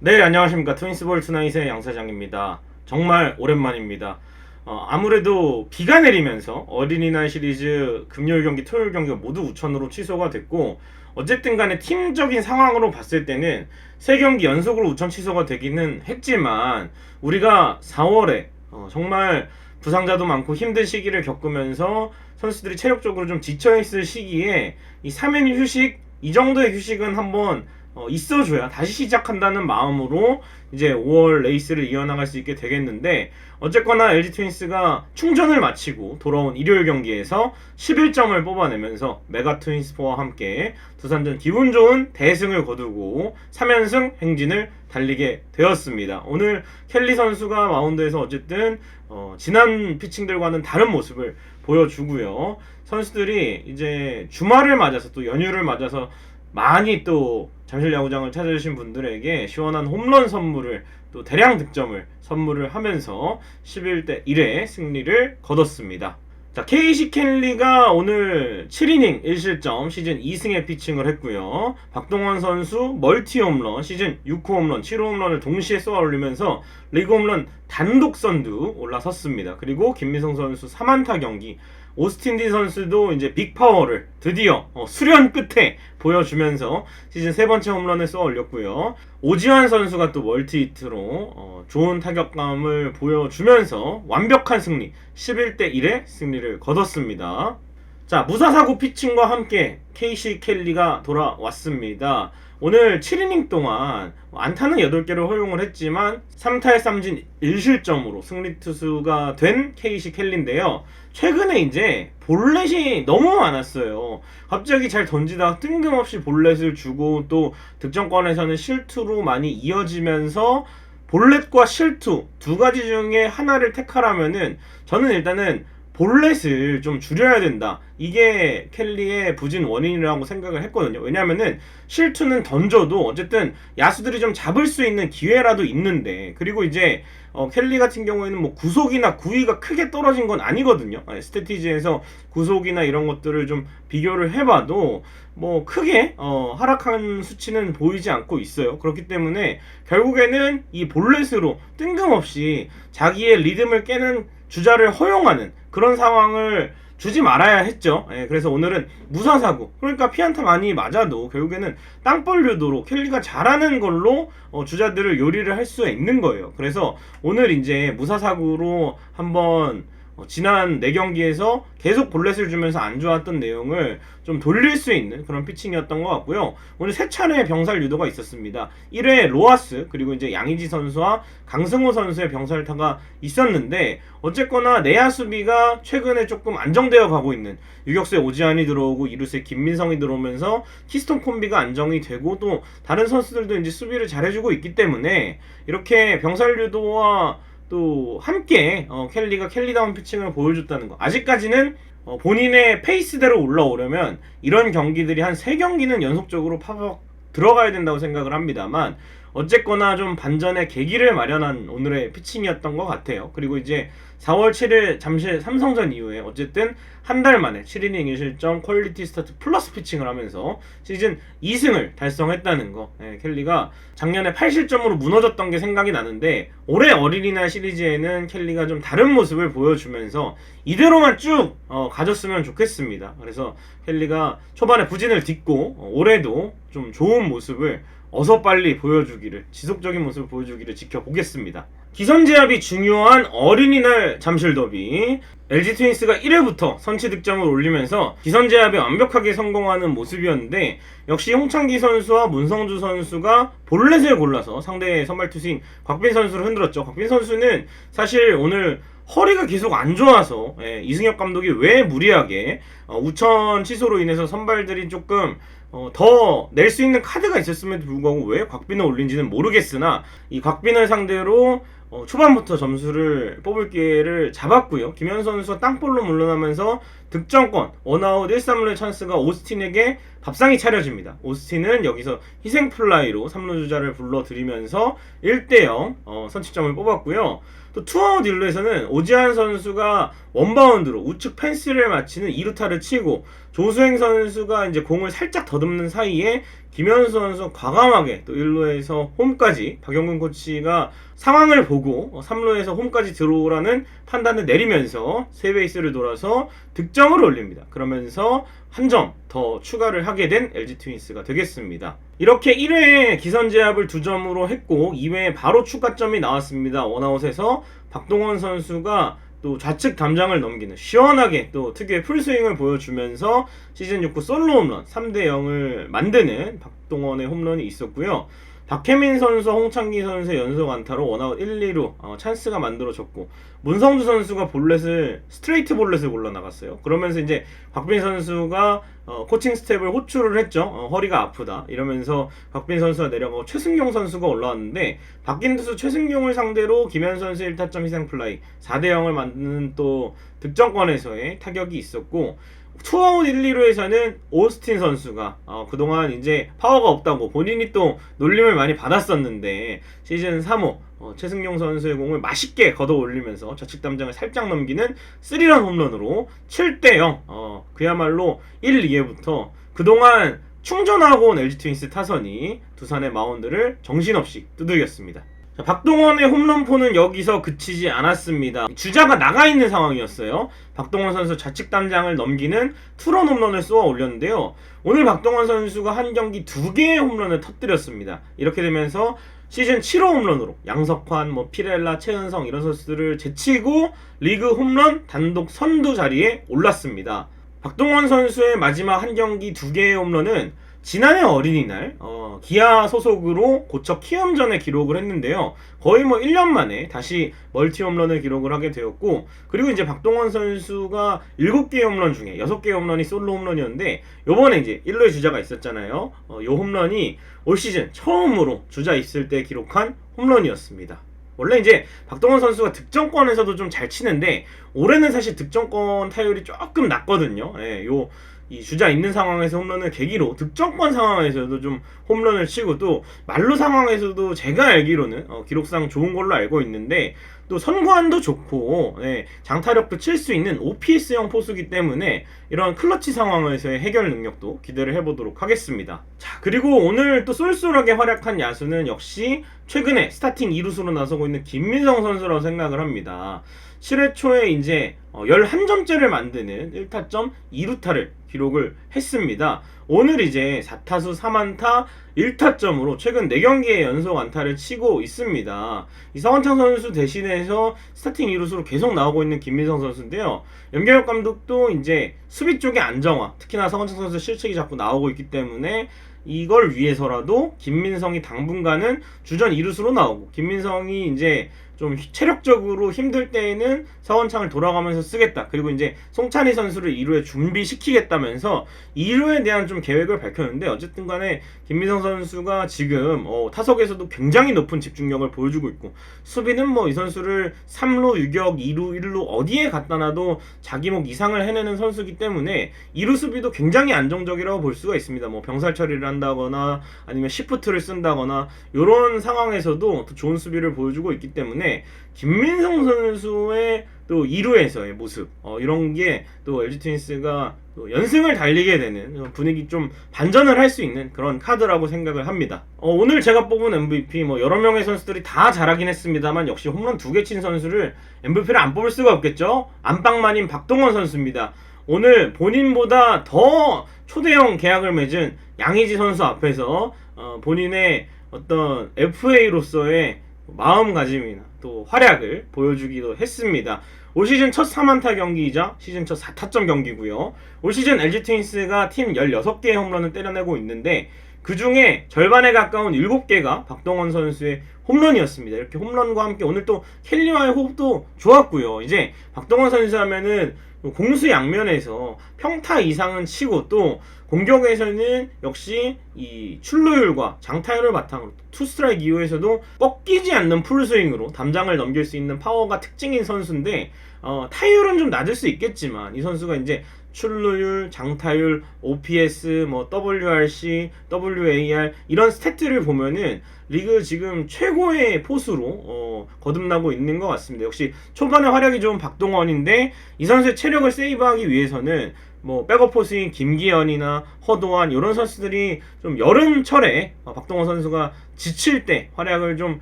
네, 안녕하십니까. 트윈스볼 투나잇의 양 사장입니다. 정말 오랜만입니다. 어, 아무래도 비가 내리면서 어린이날 시리즈 금요일 경기, 토요일 경기가 모두 우천으로 취소가 됐고, 어쨌든 간에 팀적인 상황으로 봤을 때는 세 경기 연속으로 우천 취소가 되기는 했지만, 우리가 4월에 어, 정말 부상자도 많고 힘든 시기를 겪으면서 선수들이 체력적으로 좀 지쳐있을 시기에 이 3인 휴식, 이 정도의 휴식은 한번 어, 있어줘야 다시 시작한다는 마음으로 이제 5월 레이스를 이어나갈 수 있게 되겠는데 어쨌거나 LG 트윈스가 충전을 마치고 돌아온 일요일 경기에서 11점을 뽑아내면서 메가 트윈스포와 함께 두산전 기분 좋은 대승을 거두고 3연승 행진을 달리게 되었습니다. 오늘 켈리 선수가 마운드에서 어쨌든 어, 지난 피칭들과는 다른 모습을 보여주고요. 선수들이 이제 주말을 맞아서 또 연휴를 맞아서 많이 또 잠실 야구장을 찾아주신 분들에게 시원한 홈런 선물을 또 대량 득점을 선물을 하면서 11대 1의 승리를 거뒀습니다. 자, KC 켈리가 오늘 7이닝 1실점 시즌 2승에 피칭을 했고요. 박동원 선수 멀티 홈런 시즌 6호 홈런, 7호 홈런을 동시에 쏘아 올리면서 리그 홈런 단독 선두 올라섰습니다. 그리고 김미성 선수 3안타 경기 오스틴 디 선수도 이제 빅파워를 드디어 어, 수련 끝에 보여주면서 시즌 세 번째 홈런을 쏘아 올렸고요. 오지환 선수가 또 멀티 히트로 어, 좋은 타격감을 보여주면서 완벽한 승리 11대 1의 승리를 거뒀습니다. 자, 무사사고 피칭과 함께 KC 켈리가 돌아왔습니다. 오늘 7이닝 동안 안타는 8개를 허용을 했지만 3타에 3진 1실점으로 승리 투수가 된 KC 켈리인데요. 최근에 이제 볼넷이 너무 많았어요. 갑자기 잘 던지다가 뜬금없이 볼넷을 주고 또 득점권에서는 실투로 많이 이어지면서 볼넷과 실투 두 가지 중에 하나를 택하라면은 저는 일단은 볼넷을 좀 줄여야 된다. 이게 켈리의 부진 원인이라고 생각을 했거든요. 왜냐하면은 실투는 던져도 어쨌든 야수들이 좀 잡을 수 있는 기회라도 있는데 그리고 이제 어, 켈리 같은 경우에는 뭐 구속이나 구위가 크게 떨어진 건 아니거든요. 아니, 스태티지에서 구속이나 이런 것들을 좀 비교를 해봐도 뭐 크게 어, 하락한 수치는 보이지 않고 있어요. 그렇기 때문에 결국에는 이 볼넷으로 뜬금없이 자기의 리듬을 깨는 주자를 허용하는 그런 상황을 주지 말아야 했죠. 예, 그래서 오늘은 무사사고 그러니까 피안타 많이 맞아도 결국에는 땅볼 유도로 켈리가 잘하는 걸로 어, 주자들을 요리를 할 수 있는 거예요. 그래서 오늘 이제 무사사고로 한번 어, 지난 4경기에서 계속 볼넷을 주면서 안 좋았던 내용을 좀 돌릴 수 있는 그런 피칭이었던 것 같고요. 오늘 세 차례 병살 유도가 있었습니다. 1회 로하스 그리고 이제 양의지 선수와 강승호 선수의 병살타가 있었는데 어쨌거나 내야 수비가 최근에 조금 안정되어 가고 있는 유격수에 오지환이 들어오고 이루스에 김민성이 들어오면서 키스톤 콤비가 안정이 되고 또 다른 선수들도 이제 수비를 잘해주고 있기 때문에 이렇게 병살 유도와 또 함께 어, 켈리가 켈리다운 피칭을 보여줬다는 거. 아직까지는 어, 본인의 페이스대로 올라오려면 이런 경기들이 한 세 경기는 연속적으로 파박 들어가야 된다고 생각을 합니다만 어쨌거나 좀 반전의 계기를 마련한 오늘의 피칭이었던 것 같아요. 그리고 이제 4월 7일 잠실 삼성전 이후에 어쨌든 한 달 만에 7이닝 1실점 퀄리티 스타트 플러스 피칭을 하면서 시즌 2승을 달성했다는 거. 예, 켈리가 작년에 8실점으로 무너졌던 게 생각이 나는데 올해 어린이날 시리즈에는 켈리가 좀 다른 모습을 보여주면서 이대로만 쭉 어, 가졌으면 좋겠습니다. 그래서 켈리가 초반에 부진을 딛고 어, 올해도 좀 좋은 모습을 어서 빨리 보여주기를 지속적인 모습을 보여주기를 지켜보겠습니다. 기선 제압이 중요한 어린이날 잠실 더비 LG 트윈스가 1회부터 선취 득점을 올리면서 기선 제압에 완벽하게 성공하는 모습이었는데 역시 홍창기 선수와 문성주 선수가 볼넷을 골라서 상대의 선발 투수인 곽빈 선수를 흔들었죠. 곽빈 선수는 사실 오늘 허리가 계속 안 좋아서 예, 이승엽 감독이 왜 무리하게 어, 우천 취소로 인해서 선발들이 조금 어, 더 낼 수 있는 카드가 있었음에도 불구하고 왜 곽빈을 올린지는 모르겠으나 이 곽빈을 상대로 어, 초반부터 점수를 뽑을 기회를 잡았고요. 김현 선수가 땅볼로 물러나면서 득점권 원아웃 1, 3루의 찬스가 오스틴에게 밥상이 차려집니다. 오스틴은 여기서 희생 플라이로 3루 주자를 불러들이면서 1대0 어, 선취점을 뽑았고요. 또 투아웃 1루에서는 오지환 선수가 원바운드로 우측 펜스를 맞히는 2루타를 치고 조수행 선수가 이제 공을 살짝 더듬는 사이에 김현수 선수 과감하게 또 1루에서 홈까지 박영근 코치가 상황을 보고 3루에서 홈까지 들어오라는 판단을 내리면서 세 베이스를 돌아서 득점을 올립니다. 그러면서 한 점 더 추가를 하게 된 LG 트윈스가 되겠습니다. 이렇게 1회에 기선 제압을 두 점으로 했고 2회에 바로 추가점이 나왔습니다. 원아웃에서 박동원 선수가 또 좌측 담장을 넘기는 시원하게 또 특유의 풀스윙을 보여주면서 시즌 6구 솔로 홈런 3대 0을 만드는 박동원의 홈런이 있었고요. 박혜민 선수, 홍창기 선수의 연속 안타로 원아웃 1, 2루 어, 찬스가 만들어졌고 문성주 선수가 볼넷을 스트레이트 볼넷을 골라 나갔어요. 그러면서 이제 박빈 선수가 어, 코칭 스텝을 호출을 했죠. 어, 허리가 아프다 이러면서 박빈 선수가 내려가고 최승용 선수가 올라왔는데 바뀐 투수 최승용을 상대로 김현 선수의 1타점 희생 플라이 4대 0을 만드는 또 득점권에서의 타격이 있었고 투아웃 1, 2루에서는 오스틴 선수가 어, 그동안 이제 파워가 없다고 본인이 또 놀림을 많이 받았었는데 시즌 3호 어, 최승용 선수의 공을 맛있게 걷어 올리면서 좌측 담장을 살짝 넘기는 3런 홈런으로 7대 0 어, 그야말로 1, 2회부터 그동안 충전하고 온 LG 트윈스 타선이 두산의 마운드를 정신없이 두들겼습니다. 자, 박동원의 홈런포는 여기서 그치지 않았습니다. 주자가 나가 있는 상황이었어요. 박동원 선수 좌측 담장을 넘기는 투런 홈런을 쏘아 올렸는데요. 오늘 박동원 선수가 한 경기 두 개의 홈런을 터뜨렸습니다. 이렇게 되면서 시즌 7호 홈런으로 양석환, 뭐 피렐라, 최은성 이런 선수들을 제치고 리그 홈런 단독 선두 자리에 올랐습니다. 박동원 선수의 마지막 한 경기 두 개의 홈런은 지난해 어린이날 어, 기아 소속으로 고척 키움전에 기록을 했는데요. 거의 뭐 1년 만에 다시 멀티 홈런을 기록을 하게 되었고 그리고 이제 박동원 선수가 7개의 홈런 중에 6개의 홈런이 솔로 홈런이었는데 요번에 이제 1루에 주자가 있었잖아요. 어, 요 홈런이 올 시즌 처음으로 주자 있을 때 기록한 홈런이었습니다. 원래 이제 박동원 선수가 득점권에서도 좀 잘 치는데 올해는 사실 득점권 타율이 조금 낮거든요. 예, 요 이 주자 있는 상황에서 홈런을 계기로 득점권 상황에서도 좀 홈런을 치고 또 말로 상황에서도 제가 알기로는 어, 기록상 좋은 걸로 알고 있는데 또 선구안도 좋고 예, 장타력도 칠 수 있는 OPS형 포수기 때문에 이런 클러치 상황에서의 해결 능력도 기대를 해보도록 하겠습니다. 자 그리고 오늘 또 쏠쏠하게 활약한 야수는 역시 최근에 스타팅 2루수로 나서고 있는 김민성 선수라고 생각을 합니다. 7회 초에 이제 11점째를 만드는 1타점 2루타를 기록을 했습니다. 오늘 이제 4타수 3안타 1타점으로 최근 4경기의 연속 안타를 치고 있습니다. 이 서원창 선수 대신해서 스타팅 2루수로 계속 나오고 있는 김민성 선수인데요. 연결 감독도 이제 수비 쪽의 안정화, 특히나 서원창 선수 실책이 자꾸 나오고 있기 때문에 이걸 위해서라도 김민성이 당분간은 주전 2루수로 나오고 김민성이 이제 좀 체력적으로 힘들 때에는 서원창을 돌아가면서 쓰겠다. 그리고 이제 송찬희 선수를 2루에 준비시키겠다면서 2루에 대한 좀 계획을 밝혔는데 어쨌든 간에 김민성 선수가 지금 어, 타석에서도 굉장히 높은 집중력을 보여주고 있고 수비는 뭐 이 선수를 3루, 유격, 2루, 1루 어디에 갖다 놔도 자기 목 이상을 해내는 선수이기 때문에 2루 수비도 굉장히 안정적이라고 볼 수가 있습니다. 뭐 병살 처리를 한다거나 아니면 시프트를 쓴다거나 이런 상황에서도 또 좋은 수비를 보여주고 있기 때문에 김민성 선수의 또 2루에서의 모습 어, 이런 게 또 LG 트윈스가 또 연승을 달리게 되는 분위기 좀 반전을 할 수 있는 그런 카드라고 생각을 합니다. 어, 오늘 제가 뽑은 MVP 뭐 여러 명의 선수들이 다 잘하긴 했습니다만 역시 홈런 두 개 친 선수를 MVP를 안 뽑을 수가 없겠죠. 안방만인 박동원 선수입니다. 오늘 본인보다 더 초대형 계약을 맺은 양의지 선수 앞에서 어, 본인의 어떤 FA로서의 마음가짐이나 또 활약을 보여주기도 했습니다. 올 시즌 첫 3안타 경기이자 시즌 첫 4타점 경기고요. 올 시즌 LG 트윈스가 팀 16개의 홈런을 때려내고 있는데 그 중에 절반에 가까운 7개가 박동원 선수의 홈런이었습니다. 이렇게 홈런과 함께 오늘 또 켈리와의 호흡도 좋았고요. 이제 박동원 선수 하면은 공수 양면에서 평타 이상은 치고 또 공격에서는 역시 이 출루율과 장타율을 바탕으로 투 스트라이크 이후에서도 꺾이지 않는 풀스윙으로 담장을 넘길 수 있는 파워가 특징인 선수인데 어, 타율은 좀 낮을 수 있겠지만 이 선수가 이제 출루율, 장타율, OPS, 뭐 WRC, WAR 이런 스탯들을 보면은 리그 지금 최고의 포수로 어, 거듭나고 있는 것 같습니다. 역시 초반에 활약이 좋은 박동원인데 이 선수의 체력을 세이브하기 위해서는 뭐 백업 포수인 김기현이나 허도환 이런 선수들이 좀 여름철에 어, 박동원 선수가 지칠 때 활약을 좀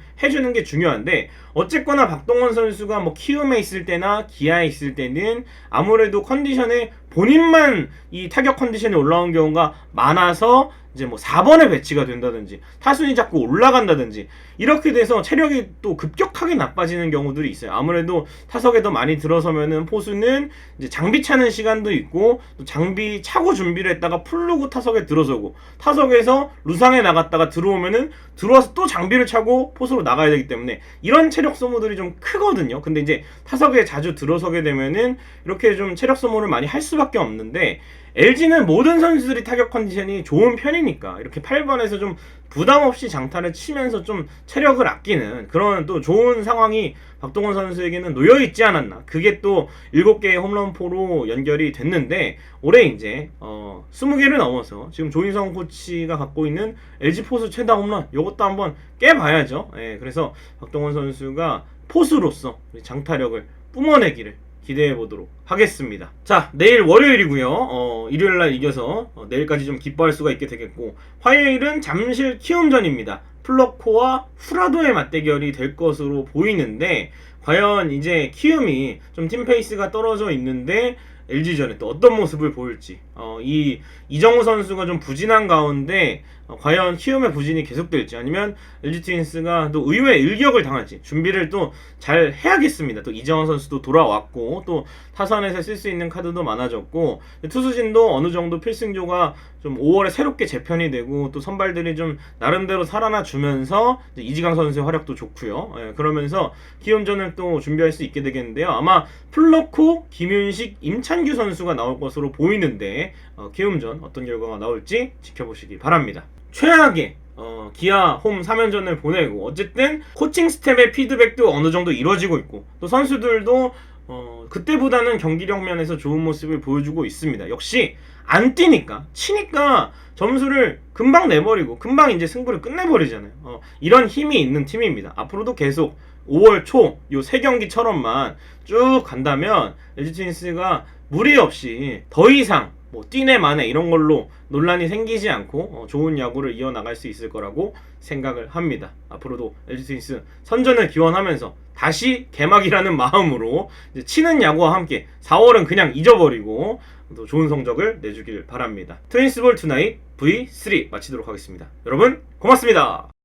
해주는 게 중요한데 어쨌거나 박동원 선수가 뭐 키움에 있을 때나 기아에 있을 때는 아무래도 컨디션에 본인만 이 타격 컨디션이 올라온 경우가 많아서 이제 뭐 4번에 배치가 된다든지 타순이 자꾸 올라간다든지 이렇게 돼서 체력이 또 급격하게 나빠지는 경우들이 있어요. 아무래도 타석에도 많이 들어서면은 포수는 이제 장비 차는 시간도 있고 또 장비 차고 준비를 했다가 풀르고 타석에 들어서고 타석에서 루상에 나갔다가 들어오면은 들어와서 또 장비를 차고 포수로 나가야 되기 때문에 이런 체력 소모들이 좀 크거든요. 근데 이제 타석에 자주 들어서게 되면은 이렇게 좀 체력 소모를 많이 할 수밖에 없는데 LG는 모든 선수들이 타격 컨디션이 좋은 편이니까 이렇게 8번에서 좀 부담 없이 장타를 치면서 좀 체력을 아끼는 그런 또 좋은 상황이 박동원 선수에게는 놓여 있지 않았나. 그게 또 7개의 홈런포로 연결이 됐는데 올해 이제 어 20개를 넘어서 지금 조인성 코치가 갖고 있는 LG 포수 최다 홈런 요것도 한번 깨봐야죠. 예, 그래서 박동원 선수가 포수로서 장타력을 뿜어내기를 기대해 보도록 하겠습니다. 자, 내일 월요일이고요. 어, 일요일 날 이겨서 어, 내일까지 좀 기뻐할 수가 있게 되겠고 화요일은 잠실 키움전입니다. 플러코와 후라도의 맞대결이 될 것으로 보이는데 과연 이제 키움이 좀 팀 페이스가 떨어져 있는데 LG전에 또 어떤 모습을 보일지 어, 이 이정우 선수가 좀 부진한 가운데 어, 과연 키움의 부진이 계속될지 아니면 LG 트윈스가 또 의외의 일격을 당할지 준비를 또 잘 해야겠습니다. 또 이정우 선수도 돌아왔고 또 타선에서 쓸 수 있는 카드도 많아졌고 투수진도 어느 정도 필승조가 좀 5월에 새롭게 재편이 되고 또 선발들이 좀 나름대로 살아나 주면서 이지강 선수의 활약도 좋고요. 예, 그러면서 키움전을 또 준비할 수 있게 되겠는데요. 아마 플러코, 김윤식, 임찬규 선수가 나올 것으로 보이는데 어, 키움전 어떤 결과가 나올지 지켜보시기 바랍니다. 최악의 어, 기아 홈 3연전을 보내고 어쨌든 코칭 스텝의 피드백도 어느 정도 이루어지고 있고 또 선수들도 어, 그때보다는 경기력 면에서 좋은 모습을 보여주고 있습니다. 역시 안 뛰니까 치니까 점수를 금방 내버리고 금방 이제 승부를 끝내버리잖아요. 어, 이런 힘이 있는 팀입니다. 앞으로도 계속 5월 초 요 세 경기처럼만 쭉 간다면 LG 트윈스가 무리 없이 더 이상 뭐 뛰네 마네 이런 걸로 논란이 생기지 않고 어, 좋은 야구를 이어나갈 수 있을 거라고 생각을 합니다. 앞으로도 LG 트윈스 선전을 기원하면서 다시 개막이라는 마음으로 치는 야구와 함께 4월은 그냥 잊어버리고 또 좋은 성적을 내주길 바랍니다. 트윈스볼 투나잇 V3 마치도록 하겠습니다. 여러분 고맙습니다.